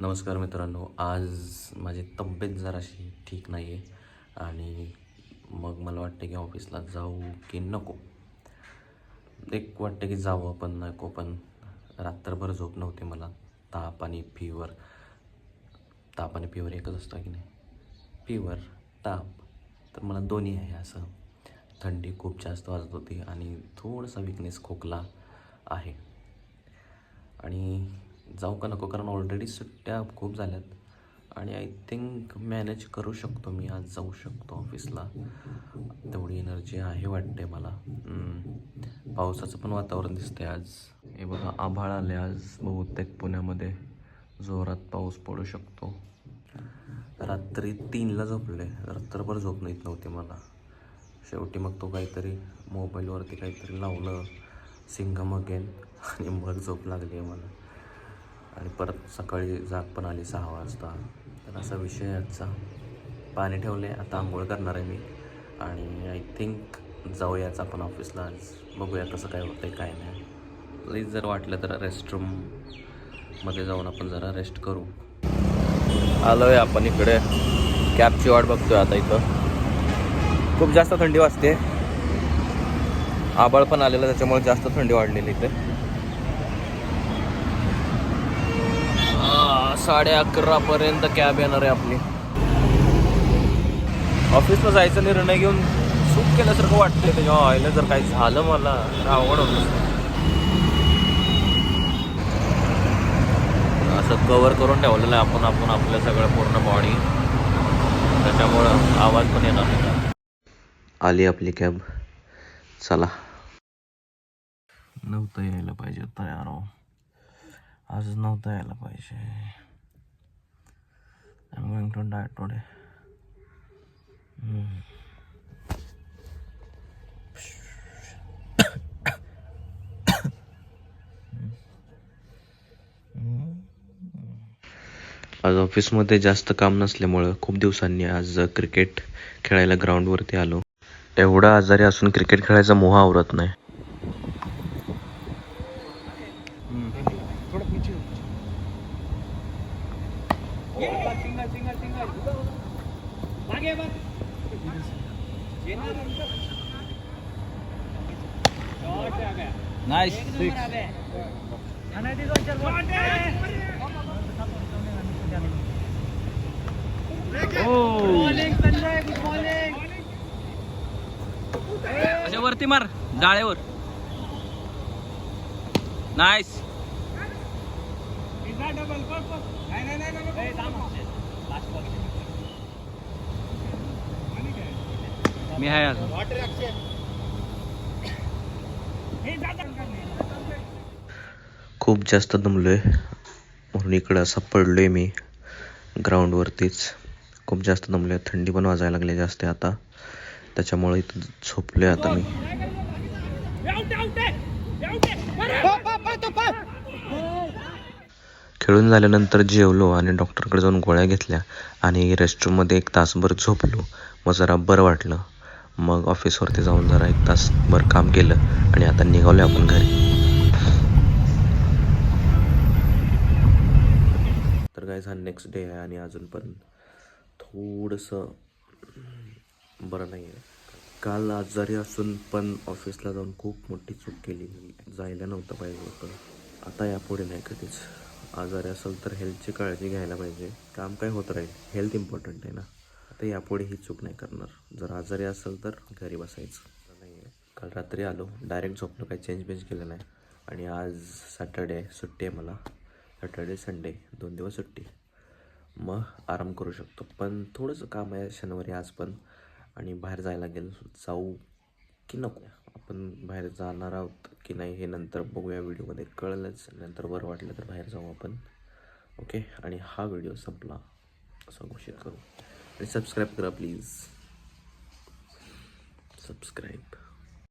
नमस्कार मित्रांनो आज माझी तब्येत जराशी ठीक नाही आहे आणि मग मला वाटतं की ऑफिसला जाऊ की नको. एक वाटतं की जावं पण नको पण रात्रभर झोप नव्हती मला. ताप आणि फीवर ताप आणि फीवर एकच असतं की नाही? फीवर ताप. तर मला दोन्ही आहे असं. थंडी खूप जास्त वाजत होती आणि थोडासा विकनेस खोकला आहे. आणि जाऊ का नको? कारण ऑलरेडी सुट्ट्या खूप झाल्यात. आणि आय थिंक मॅनेज करू शकतो मी आज जाऊ शकतो ऑफिसला तेवढी एनर्जी आहे वाटते मला. पावसाचं पण वातावरण दिसतंय आज. हे बघा आभाळ आले आज बहुतेक पुण्यामध्ये. जोरात पाऊस पडू शकतो. रात्री तीनला झोपले. रात्रभर झोप येत नव्हती मला. शेवटी मग तो काहीतरी मोबाईलवरती काहीतरी लावलं. सिंगम अगेन आणि मग झोप लागली आहे मला. आणि परत सकाळी जाग पण आली सहा वाजता. तर असा विषय आजचा. पाणी ठेवले आता आंघोळ करणार आहे मी. आणि आय थिंक जाऊयाच आपण ऑफिसला आज बघूया कसं काय होतं आहे काय नाही. प्लीज जर वाटलं तर रेस्टरूममध्ये जाऊन आपण जरा रेस्ट करू. आलो आहे आपण इकडे. कॅबची वाट बघतोय आता इथं. खूप जास्त थंडी वाजते. आबाळ पण आलेलं त्याच्यामुळे जास्त थंडी वाढलेली इथे. साडे अकरा पर्यंत कॅब येणार आहे आपली. ऑफिसला जायचा निर्णय घेऊन चूक केल्यासारखं वाटतंय त्याच्या व्हायला जर काही झालं मला तर आवड असं कवर करून ठेवलेलं आहे आपण आपण आपलं सगळं पूर्ण बॉडी त्याच्यामुळं आवाज पण येणार नाही. आली आपली कॅब. चला. नव्हतं यायला पाहिजे तयार हो. आज नव्हतं यायला पाहिजे. डाय टुडे आज ऑफिसमध्ये जास्त काम नसल्यामुळं खूप दिवसांनी आज क्रिकेट खेळायला ग्राउंडवरती आलो. एवढा आजारी असून क्रिकेट खेळायचा मोह आवरत नाही. नाईस अशा वरती मार जाळेवर नाईस मी आहे अजून. खूप जास्त दमलोय. म्हणून इकडं असं पडलोय मी ग्राउंडवरतीच खूप जास्त दमलोय. थंडी पण वाजायला लागली जास्त आता. त्याच्यामुळे इथं झोपलोय आता मी. खेळून झाल्यानंतर जेवलो आणि डॉक्टरकडे जाऊन गोळ्या घेतल्या आणि रेस्टरूममध्ये एक तासभर झोपलो. मग जरा बरं वाटलं. मग ऑफिसवरती जाऊन जरा एक तासभर काम केलं आणि आता निघालो आपण घरी. तर काय हा नेक्स्ट डे आहे आणि अजून पण थोडंसं बरं नाही आहे काल आजारी असून पण ऑफिसला जाऊन खूप मोठी चूक केली. जायला नव्हतं पाहिजे होतं. आता यापुढे नाही कधीच. आजारी असेल तर हेल्थची काळजी घ्यायला पाहिजे. काम काय होत राहील? हेल्थ इम्पॉर्टंट आहे ना. आता यापुढे ही चूक नाही करणार. जर आजारी असेल तर घरी बसायचं. नाही आहे काल रात्री आलो. डायरेक्ट झोपलो. काही चेंज बेंज केलं नाही. आणि आज सॅटर्डे आहे सुट्टी आहे मला. सॅटर्डे संडे दोन दिवस सुट्टी. मग आराम करू शकतो. पण थोडंसं काम आहे शनिवारी आज पण. आणि बाहेर जायला लागेल. जाऊ की नको? आपण बाहेर जाणार आहोत की नाही हे नंतर बघूया व्हिडिओमध्ये. कळलंच नंतर बरं वाटलं तर बाहेर जाऊ आपण. ओके? आणि हा व्हिडिओ संपला. असं घोषित करू. आणि सबस्क्राईब करा प्लीज सबस्क्राईब